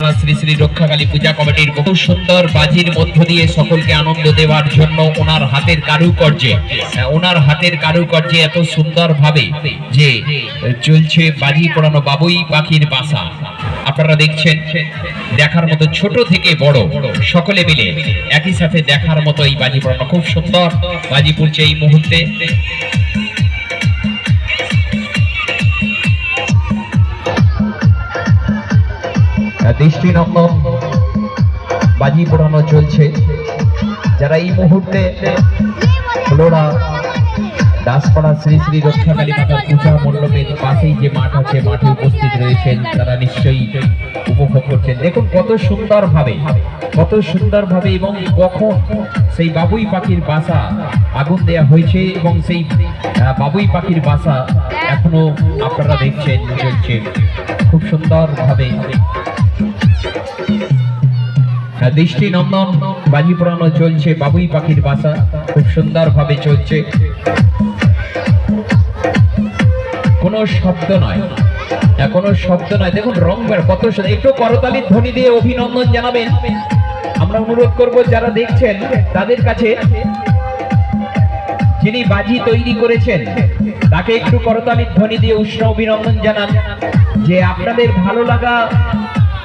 শ্রী শ্রী রক্ষাকালী পূজা কমিটির বহু সুন্দর বাজির মধ্য দিয়ে সকলকে আনন্দ দেওয়ার জন্য ওনার হাতের কারুকার্যে ওনার হাতের কারুকার্যে এত সুন্দর ভাবে যে চলছে বাজি পোড়ানো বাবুই পাখির বাসা। আপনারা দেখছেন, দেখার মতো ছোট থেকে বড় সকলে মিলে একই সাথে দেখার মতো এই বাজি পড়ানো। খুব সুন্দর বাজি পড়ছে এই মুহূর্তে। দৃষ্টিনন্দন বাজি পোড়ানো চলছে। যারা এই মুহূর্তে ফ্লোরা, দাসপাড়া শ্রী শ্রী রক্ষাকালী মাতার পূজা মণ্ডপের পাশেই যে মাঠ আছে, মাঠে উপস্থিত রয়েছেন তারা নিশ্চয়ই উপভোগ করছেন। দেখুন কত সুন্দর ভাবে কত সুন্দর ভাবে এবং কখন সেই বাবুই পাখির বাসা আগুন দেয়া হয়েছে এবং সেই বাবুই পাখির বাসা এখনও আপনারা দেখছেন, চলছে। খুব সুন্দর ভাবে হ্যাঁ, দৃষ্টি নন্দন বাজি পোড়ানো চলছে বাবুই পাখির বাসা খুব সুন্দর ভাবে চলছে। কোনো শব্দ নয়। কোনো শব্দ নয়। দেখুন রং বের কত একটু করতালির ধ্বনি দিয়ে অভিনন্দন জানাবেন। আমরা অনুরোধ করব যারা দেখছেন তাদের কাছে যিনি বাজি তৈরি করেছেন তাকে একটু করতালির ধ্বনি দিয়ে উষ্ণ অভিনন্দন জানান যে আপনাদের ভালো লাগা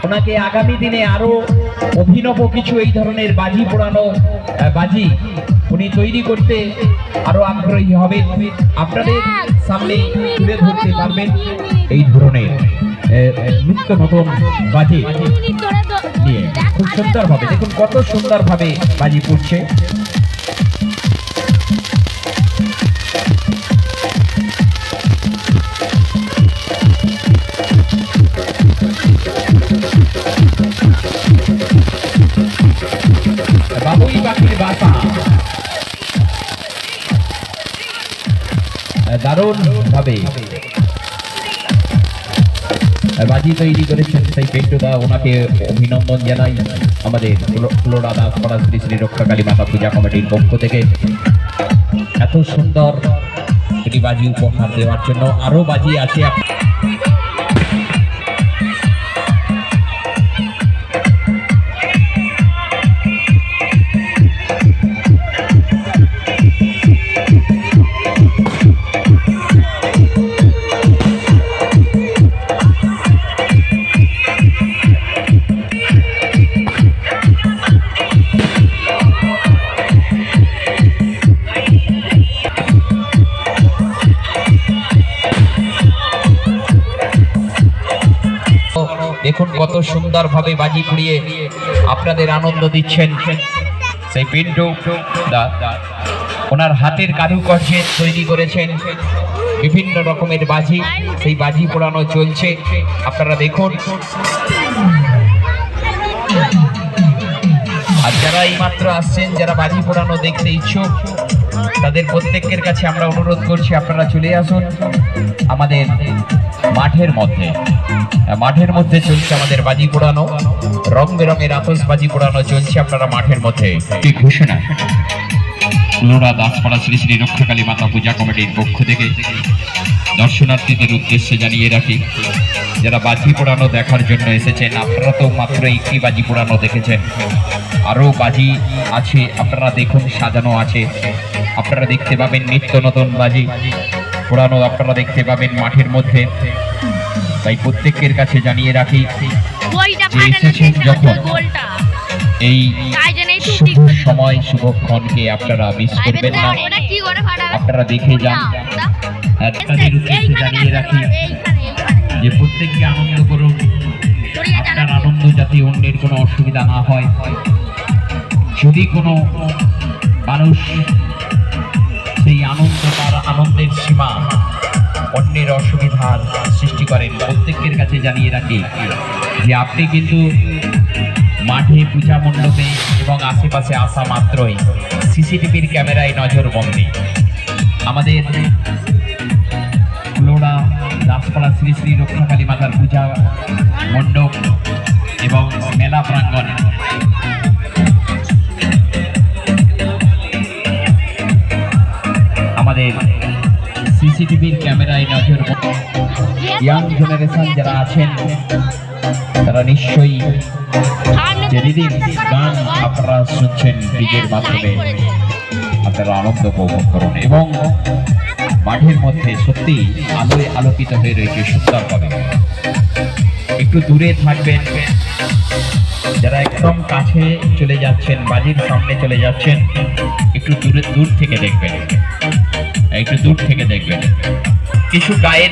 ওনাকে আগামী দিনে আরও অভিনব কিছু এই ধরনের বাজি পোড়ানো বাজি উনি তৈরি করতে আরও আগ্রহী হবেন। আপনাদের সামনে তুলে ধরতে পারবেন এই ধরনের নিত্য নতুন বাজি নিয়ে। খুব সুন্দরভাবে, দেখুন কত সুন্দরভাবে বাজি পড়ছে। দারুণ ভাবে। বাজি তৈরি করেছেন সেই পেন্টুদা ওনাকে অভিনন্দন জানাই আমাদের ফ্লো- ফ্লোরা দাসপাড়া শ্রী রক্ষাকালী মাতা পূজা কমিটির পক্ষ থেকে। এত সুন্দর একটি বাজি উপহার দেওয়ার জন্য আরও বাজি আছে। কত সুন্দর ভাবে বাজি পুড়িয়ে আপনাদের আনন্দ দিচ্ছেন। সেই পিন্টু ওনার হাতের কারুকার্যে তৈরি করেছেন বিভিন্ন রকমের বাজি। সেই বাজি পোড়ানো চলছে। আপনারা দেখুন। আর যারা এইমাত্র আসছেন, যারা বাজি পোড়ানো দেখতে ইচ্ছুক তাদের প্রত্যেকের কাছে আমরা অনুরোধ করছি, আপনারা চলে আসুন আমাদের মাঠের মধ্যে। মাঠের মধ্যে চলছে আমাদের বাজি পোড়ানো, রং বেরঙের আতস বাজি পোড়ানো চলছে আপনারা মাঠের মধ্যে। ঘোষণা? লোড়া দাসপাড়া শ্রী শ্রী রক্ষাকালী মাতা পূজা কমিটির পক্ষ থেকে দর্শনার্থীদের উদ্দেশ্যে জানিয়ে রাখি, যারা বাজি পোড়ানো দেখার জন্য এসেছেন, আপনারা তো মাত্র একটি বাজি পোড়ানো দেখেছেন। আরও বাজি আছে, আপনারা দেখুন, সাজানো আছে। আপনারা দেখতে পাবেন নিত্য নতুন বাজি। পোড়ানো আপনারা দেখতে পাবেন মাঠের মধ্যে। তাই প্রত্যেকের কাছে জানিয়ে রাখি যে এসেছেন যখন। এই শুভ সময় শুভক্ষণকে আপনারা মিস করবেন না। আপনারা দেখে যান। আর আপনাদের উদ্দেশ্যে জানিয়ে রাখি যে প্রত্যেককে আনন্দ করুন। আপনার আনন্দ যাতে অন্যের কোনো অসুবিধা না হয়। যদি কোনো মানুষ আনন্দের সীমা অন্যের অসুবিধার সৃষ্টি করেন। প্রত্যেকের কাছে জানিয়ে রাখি যে আপনি কিন্তু মাঠে পূজা মণ্ডপে এবং আশেপাশে আসা মাত্রই সিসিটিভির ক্যামেরায় নজর নজরবন্দি। আমাদের ফ্লোরা দাসপাড়া শ্রী শ্রী রক্ষাকালী মাতার পূজা মণ্ডপ এবং মেলা প্রাঙ্গণ। সিসিটিভির ক্যামেরায় নজর ইয়াং জেনারেশন যারা আছেন, তারা নিশ্চয়ই যেদিন গান আপনারা শুনছেন ব্রিজের মাধ্যমে, আপনারা আনন্দ উপভোগ করুন এবং মাঠের মধ্যে সত্যি আলোয় আলোকিত হয়ে রয়েছে সুন্দরভাবে। একটু দূরে থাকবেন, যারা একদম কাছে চলে যাচ্ছেন, বাজির সামনে চলে যাচ্ছেন, একটু দূরে, দূর থেকে দেখবেন। একটু দূর থেকে দেখবেন। কিছু গায়ের